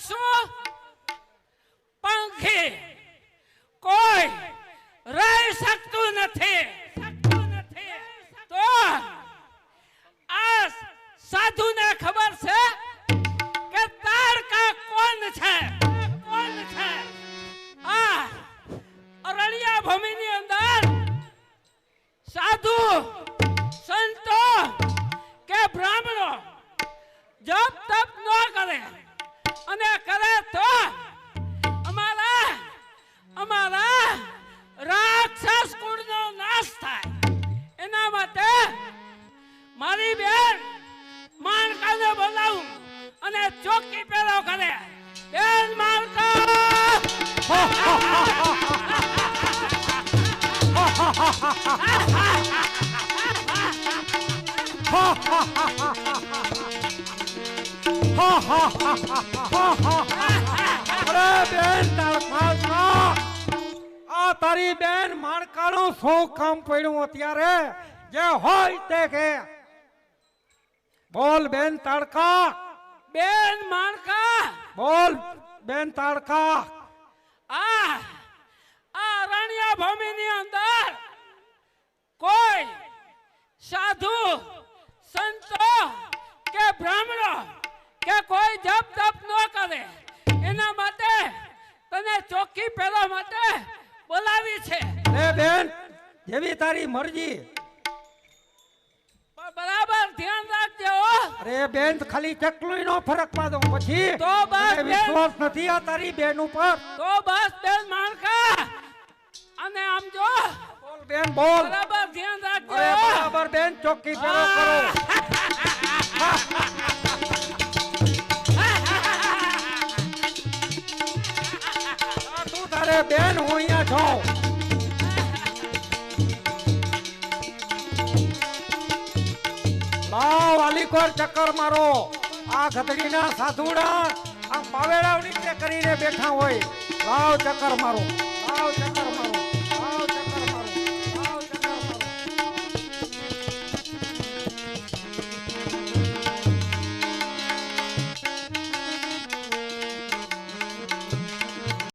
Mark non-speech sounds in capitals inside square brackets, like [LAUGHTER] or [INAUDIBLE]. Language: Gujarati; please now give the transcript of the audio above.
પશુ પંખી કોઈ રહી શકતું નથી શકતું નથી તો આ સાધુને ખબર છે કે તારકા કોણ છે કોણ છે આ અરણ્યા ભૂમિની મારી બેન, માણકાને બોલાવું અને ચોકી પેલો કરે. બેન માણકા! અરે બેન તારકા આ તારી બેન માણકાનું શું કામ પડ્યું અત્યારે? જે હોય તે કે. બોલ બેન તાડકા. બેન માણકા. બોલ બેન તાડકા. આ આ અરણ્ય ભૂમિની અંદર કોઈ સાધુ સંતો કે બ્રાહ્મણો કે કોઈ જપ તપ ન કરે એના માટે તને ચોખ્ખી પહેરવા માટે બોલાવી છે. લે બેન જેવી તારી મરજી. અરે બેન ખાલી ચકલું નો ફરક પાડો. પછી તો બસ. વિશ્વાસ નથી આ તારી બેન ઉપર. તો બસ બેન માણકા અને આમ જો. બોલ બેન બોલ. બરાબર ધ્યાન રાખજો. અરે બરાબર બેન ચોખ્ખી ફેરો કરો. [LAUGHS] તું તારે બેન હું અહીંયા છું. લાવ ચક્કર મારો. આ ગધડીના સાધુડા આ પાવેડાવ નીચે કરીને બેઠા હોય. લાવ ચક્કર મારો. લાવ ચક્કર